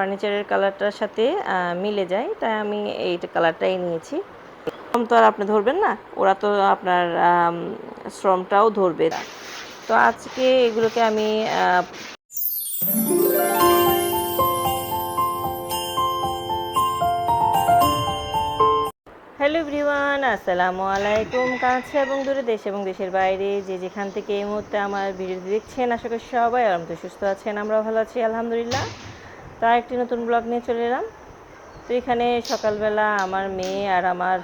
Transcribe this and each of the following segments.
ফার্নিচারের কালারটার সাথে মিলে যায়। তাই আমি এই কালারটাই নিয়েছি। শ্রম তো আর আপনি ধরবেন না, ওরা তো আপনার শ্রমটাও ধরবে। তো আজকে এগুলোকে আমি হ্যালো এভরিওয়ান, আসসালামু আলাইকুম। কাছে এবং দূরে দেশ এবং দেশের বাইরে, যে যেখান থেকে এই মুহূর্তে আমার ভিডিও দেখছেন, আশা করি সবাই আরামতে সুস্থ আছেন, আমরাও ভালো আছি, আলহামদুলিল্লাহ। তা একটি নতুন ব্লগ নিয়ে চলে এলাম। তো এখানে সকালবেলা আমার মেয়ে আর আমার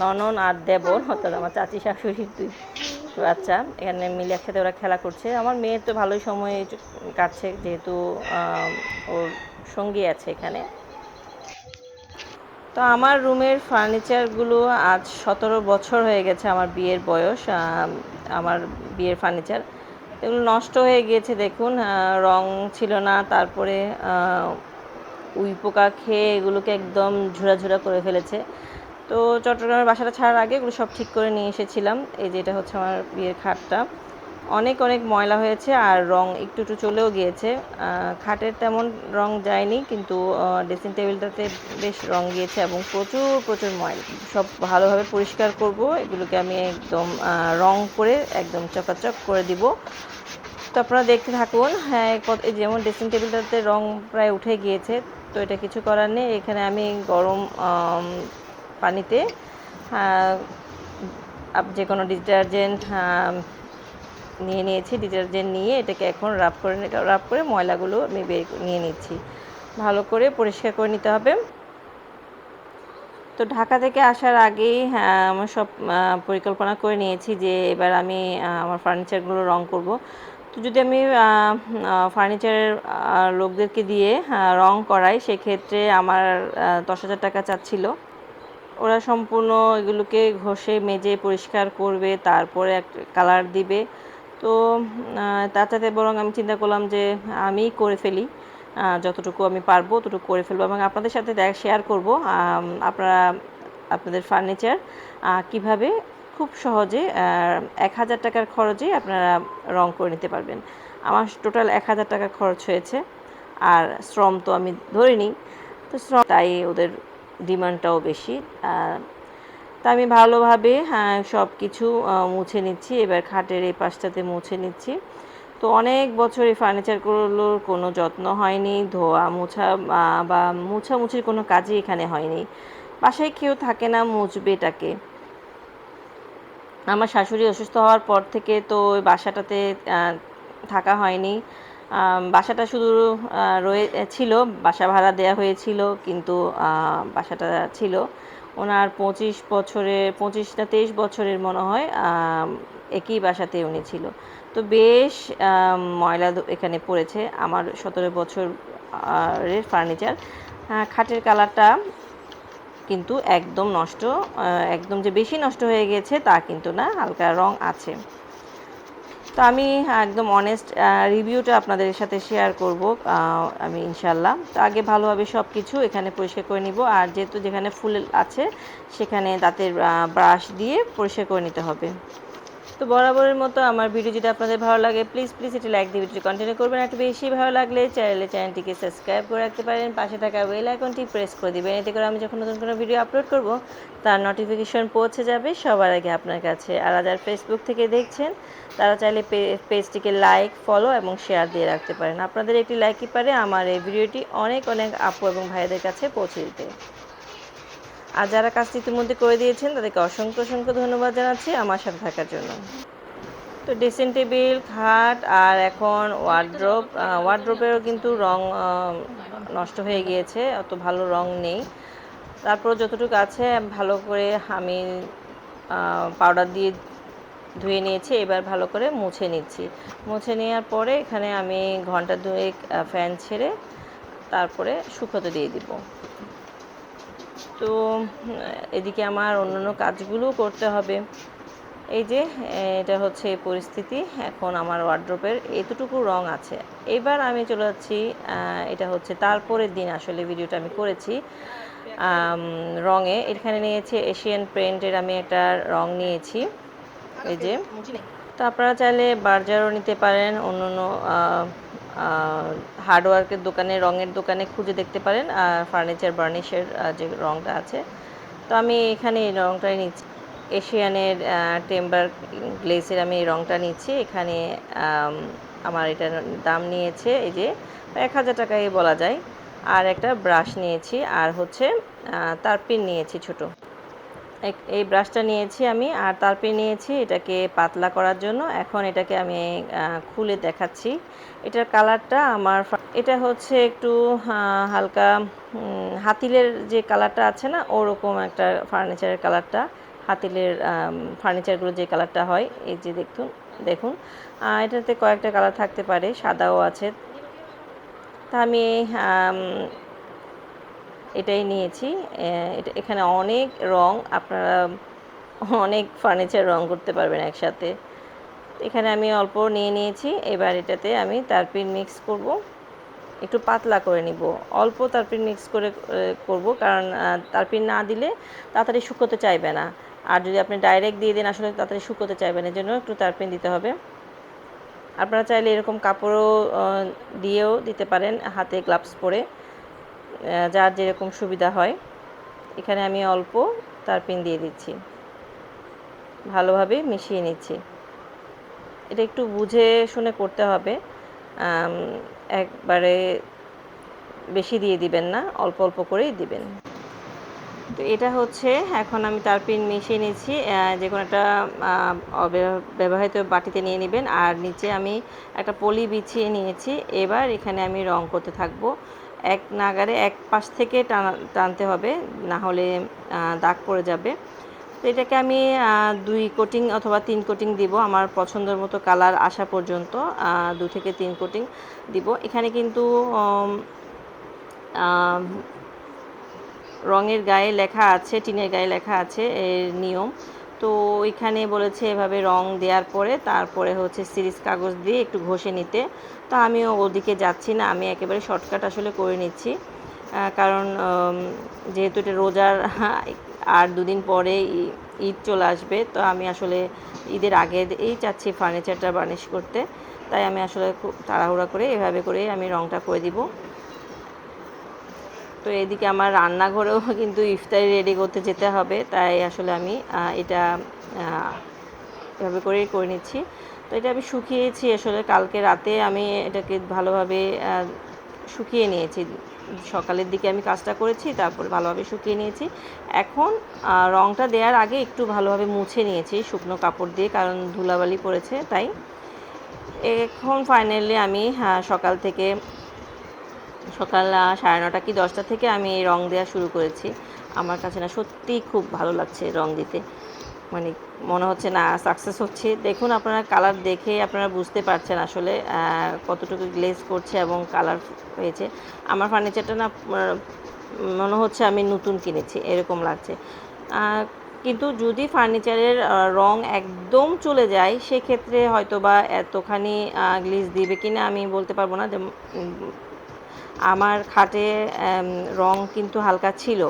ননন আর দেবর, অর্থাৎ আমার চাচি শাশুড়ির দুই বাচ্চা, এখানে মিলে একসাথে ওরা খেলা করছে। আমার মেয়ের তো ভালোই সময় কাটছে, যেহেতু ওর সঙ্গী আছে এখানে। তো আমার রুমের ফার্নিচারগুলো আজ সতেরো বছর হয়ে গেছে আমার বিয়ের বয়স। আমার বিয়ের ফার্নিচার। এগুলো নষ্ট হয়ে গিয়েছে, দেখুন রং ছিল না, তারপরে উই পোকা খেয়ে এগুলোকে একদম ঝুরা করে ফেলেছে। তো চট্টগ্রামের বাসাটা ছাড়ার আগে এগুলো সব ঠিক করে নিয়ে এসেছিলাম। এই যে এটা হচ্ছে আমার বিয়ের খাটটা। অনেক অনেক ময়লা হয়েছে আর রং একটু একটু চলেও গিয়েছে। খাটের তেমন রং যায়নি, কিন্তু ড্রেসিং টেবিলটাতে বেশ রং গিয়েছে এবং প্রচুর প্রচুর ময়লা। সব ভালোভাবে পরিষ্কার করব, এগুলোকে আমি একদম রং করে একদম চকাচক করে দিব। তো আপনারা দেখতে থাকুন হ্যাঁ যেমন ড্রেসিং টেবিলটাতে রং প্রায় উঠে গিয়েছে, তো এটা কিছু করার নেই। এখানে আমি গরম পানিতে যে কোনো ডিটারজেন্ট নিয়ে নিয়েছি ডিটারজেন্ট নিয়ে এটাকে এখন রাব করে রাব করে ময়লাগুলো আমি বের নিয়ে নিচ্ছি। ভালো করে পরিষ্কার করে নিতে হবে। তো ঢাকা থেকে আসার আগেই হ্যাঁ, আমার সব পরিকল্পনা করে নিয়েছি যে এবার আমি আমার ফার্নিচারগুলো রং করব। তো যদি আমি ফার্নিচারের লোকদেরকে দিয়ে আহ, রং করাই সেক্ষেত্রে আমার দশ হাজার টাকা চাচ্ছিল। ওরা সম্পূর্ণ এগুলোকে ঘষে মেজে পরিষ্কার করবে তারপরে একটা কালার দিবে। তো তার সাথে বরং আমি চিন্তা করলাম যে আমিই করে ফেলি যতটুকু আমি পারব ততটুকু করে ফেলব এবং আপনাদের সাথে দেখ শেয়ার করব আম, আপনারা আপনাদের ফার্নিচার কীভাবে খুব সহজে এক হাজার টাকার খরচে আপনারা রং করে নিতে পারবেন। আমার টোটাল এক হাজার টাকা খরচ হয়েছে আর শ্রম তো আমি ধরিনি তো শ্রম তাই ওদের ডিমান্ডটাও বেশি তা আমি ভালোভাবে হ্যাঁ সব কিছু মুছে নিচ্ছি। এবার খাটের এই পাশটাতে মুছে নিচ্ছি। তো অনেক বছর এই ফার্নিচারগুলোর কোনো যত্ন হয়নি, ধোয়া মোছা বা মুছামুছির কোনো কাজই এখানে হয়নি। বাসায় কেউ থাকে না, মুছবে এটাকে। আমার শাশুড়ি অসুস্থ হওয়ার পর থেকে তো ওই বাসাটাতে থাকা হয়নি। বাসাটা শুধু রয়ে, ছিল, বাসা ভাড়া দেওয়া হয়েছিল, কিন্তু বাসাটা ছিল। ওনার পঁচিশ বছরের পঁচিশ না তেইশ বছরের মনে হয় একই বাসাতে উনি ছিল। তো বেশ ময়লা এখানে পড়েছে। আমার সতেরো বছরের ফার্নিচার খাটের কালারটা কিন্তু একদম নষ্ট। একদম যে বেশি নষ্ট হয়ে গেছে তা কিন্তু না, হালকা রং আছে। তো আমি একদম অনেস্ট রিভিউটা আপনাদের সাথে শেয়ার করব আমি ইনশাল্লাহ তো আগে ভালোভাবে সব কিছু এখানে পরিষ্কার করে নিব। আর যেহেতু যেখানে ফুল আছে, সেখানে দাঁতের ব্রাশ দিয়ে পরিষ্কার করে নিতে হবে। তো বরাবরের মতো আমার ভিডিও যদি আপনাদের ভালো লাগে প্লিজ প্লিজ এটি লাইক দিয়ে ভিডিওটি কন্টিনিউ করবেন। একটু বেশি ভালো লাগলে চ্যানেলে চ্যানেলটিকে সাবস্ক্রাইব করে রাখতে পারেন। পাশে থাকা বেল আইকনটি প্রেস করে দিবেন। এতে করে আমি যখন নতুন কোনো ভিডিও আপলোড করব, তার নোটিফিকেশন পৌঁছে যাবে সবার আগে আপনার কাছে। আর যারা ফেসবুক থেকে দেখছেন, তারা চাইলে পেজটিকে লাইক ফলো এবং শেয়ার দিয়ে রাখতে পারেন। আপনাদের একটি লাইকই পারে আমার এই ভিডিওটি অনেক অনেক আপু এবং ভাইদের কাছে পৌঁছে দিতে। আর যারা কাজটি ইতিমধ্যে করে দিয়েছেন, তাদেরকে অসংখ্য অসংখ্য ধন্যবাদ জানাচ্ছি আমার সাথে থাকার জন্য। তো ড্রেসিং টেবিল, খাট আর এখন ওয়ার্ড্রোপ ওয়ার্ড্রোপেরও কিন্তু রং নষ্ট হয়ে গিয়েছে, অত ভালো রং নেই। তারপর যতটুকু আছে, ভালো করে আমি পাউডার দিয়ে ধুয়ে নিয়েছি, এবার ভালো করে মুছে নিচ্ছি। মুছে নেওয়ার পরে এখানে আমি ঘণ্টা দুয়েক ফ্যান ছেড়ে তারপরে শুকোতে দিয়ে দিব। তো, এদিকে আমার অন্যান্য কাজগুলোও করতে হবে। এই যে, এটা হচ্ছে পরিস্থিতি, এখন আমার ওয়ার্ড্রোপের এতটুকু রং আছে। এবার আমি চলে যাচ্ছি এটা হচ্ছে তারপরের দিন আসলে ভিডিওটা আমি করেছি। রঙে, এখানে নিয়েছি এশিয়ান পেন্টের আমি একটা রং নিয়েছি। এই যে, তো আপনারা চাইলে বার্জারও নিতে পারেন অন্য অন্য হার্ডওয়ার্কের দোকানে, রঙের দোকানে খুঁজে দেখতে পারেন, আর ফার্নিচার বার্নিশের যে রঙটা আছে। তো আমি এখানে এই রঙটাই নিচ্ছি। এশিয়ানের টেম্বার গ্লেসের আমি এই রঙটা নিচ্ছি। এখানে আমার এটার দাম নিয়েছে এই যে এক হাজার টাকাই বলা যায়। আর একটা ব্রাশ নিয়েছি, আর হচ্ছে তারপিন নিয়েছি ছোট। এই ব্রাশটা নিয়েছি আমি, আর তারপরে নিয়েছি এটাকে পাতলা করার জন্য। এখন এটাকে আমি খুলে দেখাচ্ছি। এটার কালারটা আমার এটা হচ্ছে একটু হালকা হাতিলের যে কালারটা আছে না, ওরকম একটা ফার্নিচারের কালারটা। হাতিলের ফার্নিচারগুলো যে কালারটা হয়, এই যে দেখুন দেখুন। এটাতে কয়েকটা কালার থাকতে পারে, সাদাও আছে। তা আমি এটাই নিয়েছি। এখানে অনেক রং, আপনারা অনেক ফার্নিচার রং করতে পারবেন একসাথে। এখানে আমি অল্প নিয়ে নিয়েছি, এবার এটাতে আমি তারপিন মিক্স করব। একটু পাতলা করে নিব। অল্প তারপিন মিক্স করে করব, কারণ তারপিন না দিলে তাড়াতাড়ি শুকোতে চাইবে না। আর যদি আপনি ডাইরেক্ট দিয়ে দেন, আসলে তাড়াতাড়ি শুকোতে চাইবে না জন্য একটু তারপিন দিতে হবে। আপনারা চাইলে এরকম কাপড়ও দিয়েও দিতে পারেন, হাতে গ্লাভস পরে। যার যেরকম সুবিধা হয়। এখানে আমি অল্প তারপিন দিয়ে দিচ্ছি। ভালোভাবে মিশিয়ে নিচ্ছি। এটা একটু বুঝে শুনে করতে হবে। একবারে বেশি দিয়ে দিবেন না, অল্প অল্প করেই দিবেন। তো এটা হচ্ছে, এখন আমি তারপিন মিশিয়ে নিচ্ছি। যে কোনো একটা ব্যবহৃত বাটিতে নিয়ে নেবেন। আর নিচে আমি একটা পলি বিছিয়ে নিয়েছি। এবার এখানে আমি রং করতে থাকব। এক নাগারে এক পাশ থেকে টানা, টানতে হবে, না হলে দাগ পড়ে যাবে। তো এটাকে আমি দুই কোটিং অথবা তিন কোটিং দিব, আমার পছন্দের মতো কালার আসা পর্যন্ত দু থেকে তিন কোটিং দিব। এখানে কিন্তু রঙের গায়ে লেখা আছে, টিনের গায়ে লেখা আছে, এর নিয়ম। তো এখানে বলেছে এভাবে রং দেওয়ার পরে তারপরে হচ্ছে সিরিজ কাগজ দিয়ে একটু ঘষে নিতে। তো আমিও ওদিকে যাচ্ছি না, আমি একেবারে শর্টকাট আসলে করে নিচ্ছি। কারণ যেহেতু এটা রোজার, আর দুদিন পরে ঈদ চলে আসবে, তো আমি আসলে ঈদের আগে এই চাচ্ছি ফার্নিচারটা বার্নিশ করতে। তাই আমি আসলে খুব তাড়াহুড়া করে এভাবে করে আমি রংটা করে দিব। তো এদিকে আমার রান্নাঘরেও কিন্তু ইফতারি রেডি করতে যেতে হবে। তাই আসলে আমি এটা এভাবে করেই করে নিচ্ছি। তো এটা আমি শুকিয়েছি আসলে। কালকে রাতে আমি এটাকে ভালোভাবে শুকিয়ে নিয়েছি। সকালের দিকে আমি কাজটা করেছি, তারপর ভালোভাবে শুকিয়ে নিয়েছি। এখন রংটা দেওয়ার আগে একটু ভালোভাবে মুছে নিয়েছি শুকনো কাপড় দিয়ে, কারণ ধুলাবালি পড়েছে, তাই। এখন ফাইনালি আমি সকাল থেকে সকাল সাড়ে নটা কি দশটা থেকে আমি রং দেওয়া শুরু করেছি। আমার কাছে না সত্যিই খুব ভালো লাগছে রং দিতে। মানে মনে হচ্ছে না সাকসেস হচ্ছে। দেখুন আপনারা কালার দেখে আপনারা বুঝতে পারছেন আসলে কতটুকু গ্লেজ করছে এবং কালার হয়েছে আমার ফার্নিচারটা না মনে হচ্ছে আমি নতুন কিনেছি, এরকম লাগছে। কিন্তু যদি ফার্নিচারের রং একদম চলে যায়, সেক্ষেত্রে হয়তো বা এতখানি গ্লিজ দিবে কিনা আমি বলতে পারব না। আমার খাটে রং কিন্তু হালকা ছিল।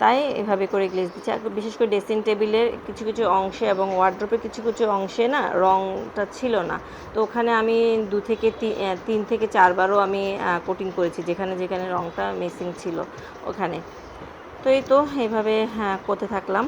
তাই এভাবে করে গ্লেজ দিচ্ছি। আর বিশেষ করে ড্রেসিং টেবিলের কিছু কিছু অংশে এবং ওয়ার্ড্রোপের কিছু কিছু অংশে না রংটা ছিল না। তো ওখানে আমি দু থেকে তিন থেকে চারবারও আমি কোটিং করেছি, যেখানে যেখানে রংটা মিসিং ছিল ওখানে। তো এই তো এইভাবে হ্যাঁ করতে থাকলাম।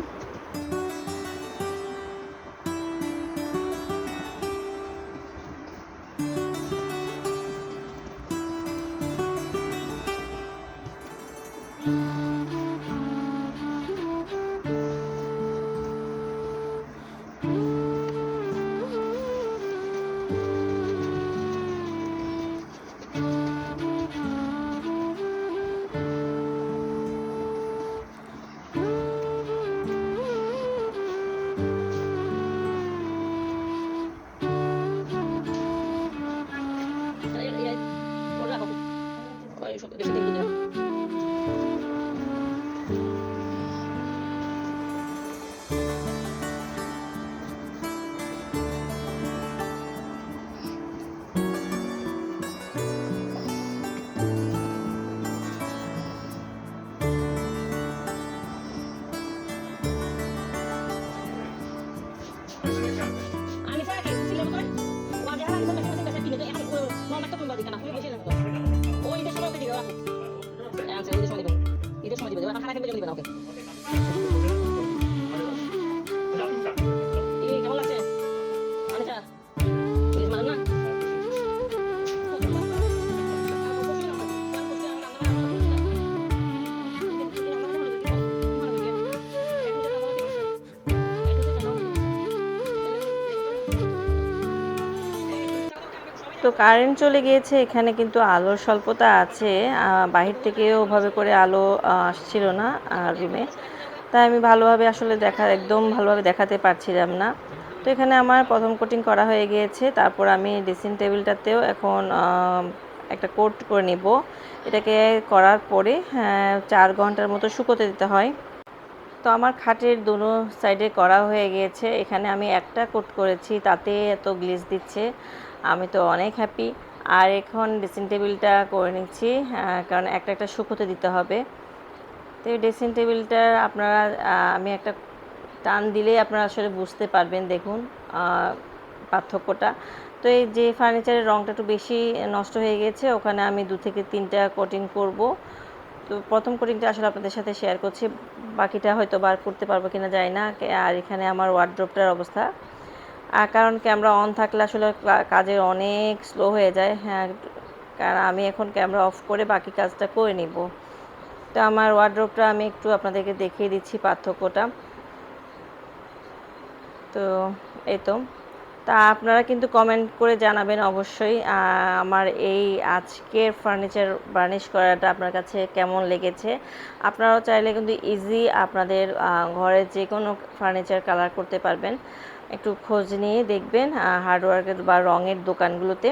তো কারেন্ট চলে গিয়েছে এখানে কিন্তু আলোর স্বল্পতা আছে বাহির থেকে ওভাবে করে আলো আসছিল না রুমে তাই আমি ভালোভাবে আসলে দেখা একদম ভালোভাবে দেখাতে পারছিলাম না। তো এখানে আমার প্রথম কোটিং করা হয়ে গিয়েছে তারপর আমি ড্রেসিং টেবিলটাতেও এখন একটা কোট করে নিব। এটাকে করার পরে হ্যাঁ, চার ঘণ্টার মতো শুকোতে দিতে হয়। তো আমার খাটের দুনো সাইডে করা হয়ে গিয়েছে এখানে আমি একটা কোট করেছি তাতে এত গ্লেজ দিচ্ছে। আমি তো অনেক হ্যাপি আর এখন ড্রেসিং টেবিলটা করে নিচ্ছি কারণ একটা একটা শুকোতে দিতে হবে। তো এই ড্রেসিং টেবিলটার আপনারা আমি একটা টান দিলেই আপনারা আসলে বুঝতে পারবেন, দেখুন পার্থক্যটা। তো এই যে ফার্নিচারের রঙটা একটু বেশি নষ্ট হয়ে গেছে, ওখানে আমি দু থেকে তিনটা কোটিং করব। তো প্রথম কোটিংটা আসলে আপনাদের সাথে শেয়ার করছি, বাকিটা হয়তো বার করতে পারব কিনা যায় না। আর এখানে আমার ওয়ার্ড্রপটার অবস্থা। কারণ ক্যামেরা অন থাকলে আসলে কাজের অনেক স্লো হয়ে যায় হ্যাঁ কারণ আমি এখন ক্যামেরা অফ করে বাকি কাজটা করে নিব। তো আমার ওয়ার্ড্রপটা আমি একটু আপনাদেরকে দেখিয়ে দিচ্ছি পার্থক্যটা। তো এই তো। তা আপনারা কিন্তু কমেন্ট করে জানাবেন অবশ্যই আমার এই আজকের ফার্নিচার বার্নিশ করাটা আপনার কাছে কেমন লেগেছে। আপনারাও চাইলে কিন্তু ইজি আপনাদের ঘরে যে কোনো ফার্নিচার কালার করতে পারবেন। একটু খোঁজ নিয়ে দেখবেন হার্ডওয়ার্কের বা রঙের দোকানগুলোতে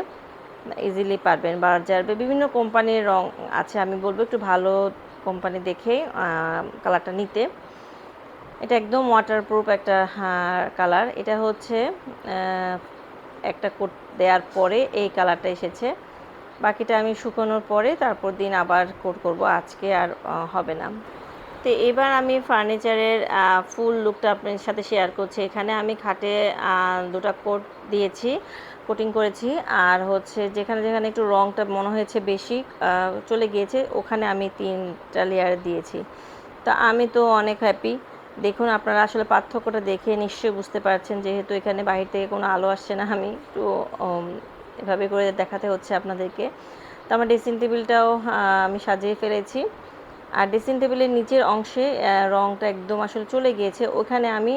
ইজিলি পারবেন বা বা, বিভিন্ন কোম্পানির রং আছে, আমি বলব একটু ভালো কোম্পানি দেখে কালারটা নিতে। এটা একদম ওয়াটারপ্রুফ একটা কালার এটা হচ্ছে একটা কোট দেওয়ার পরে এই কালারটা এসেছে। বাকিটা আমি শুকানোর পরে তারপর দিন আবার কোট করব। আজকে আর হবে না। তো এবার আমি ফার্নিচারের ফুল লুকটা আপনার সাথে শেয়ার করছি। এখানে আমি খাটে দুটো কোট দিয়েছি কোটিং করেছি। আর হচ্ছে যেখানে যেখানে একটু রংটা মনে হয়েছে বেশি চলে গিয়েছে, ওখানে আমি তিনটা লেয়ার দিয়েছি। তো আমি তো অনেক হ্যাপি দেখুন, আপনারা আসলে পার্থক্যটা দেখে নিশ্চয়ই বুঝতে পারছেন, যেহেতু এখানে বাহির থেকে কোনো আলো আসছে না। আমি একটু এভাবে করে দেখাতে হচ্ছে আপনাদেরকে। তো আমার ড্রেসিং টেবিলটাও আমি সাজিয়ে ফেলেছি। আর ড্রেসিং টেবিলের নিচের অংশে রঙটা একদম আসলে চলে গিয়েছে। ওখানে আমি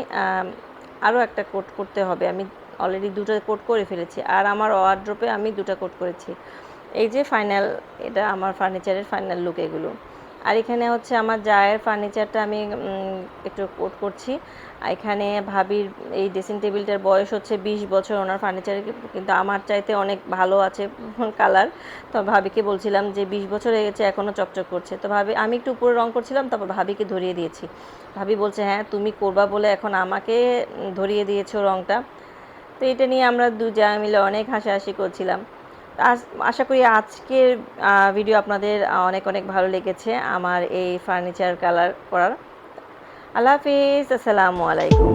আরও একটা কোট করতে হবে। আমি অলরেডি দুটো কোট করে ফেলেছি। আর আমার ওয়ার্ড্রোপে আমি দুটো কোট করেছি। এই যে ফাইনাল এটা আমার ফার্নিচারের ফাইনাল লুক এগুলো। আর এখানে হচ্ছে আমার জায়ের ফার্নিচারটা আমি একটু কোট করছি। এখানে ভাবির এই ড্রেসিং টেবিলটার বয়স হচ্ছে বিশ বছর, ওনার ফার্নিচার কিন্তু আমার চাইতে অনেক ভালো আছে কালার তো ভাবিকে বলছিলাম যে বিশ বছর হয়ে গেছে এখনও চকচক করছে। তো ভাবি, আমি একটু উপরে রং করছিলাম, তারপর ভাবিকে ধরিয়ে দিয়েছি। ভাবি বলছে হ্যাঁ তুমি করবা বলে এখন আমাকে ধরিয়ে দিয়েছ রংটা। তো এটা নিয়ে আমরা দু যা মিলে অনেক হাসাহাসি করছিলাম। আশা করি আজকের ভিডিও আপনাদের অনেক অনেক ভালো লেগেছে আমার এই ফার্নিচার কালার করার। আল্লাহ হাফিজ, আসসালামু আলাইকুম।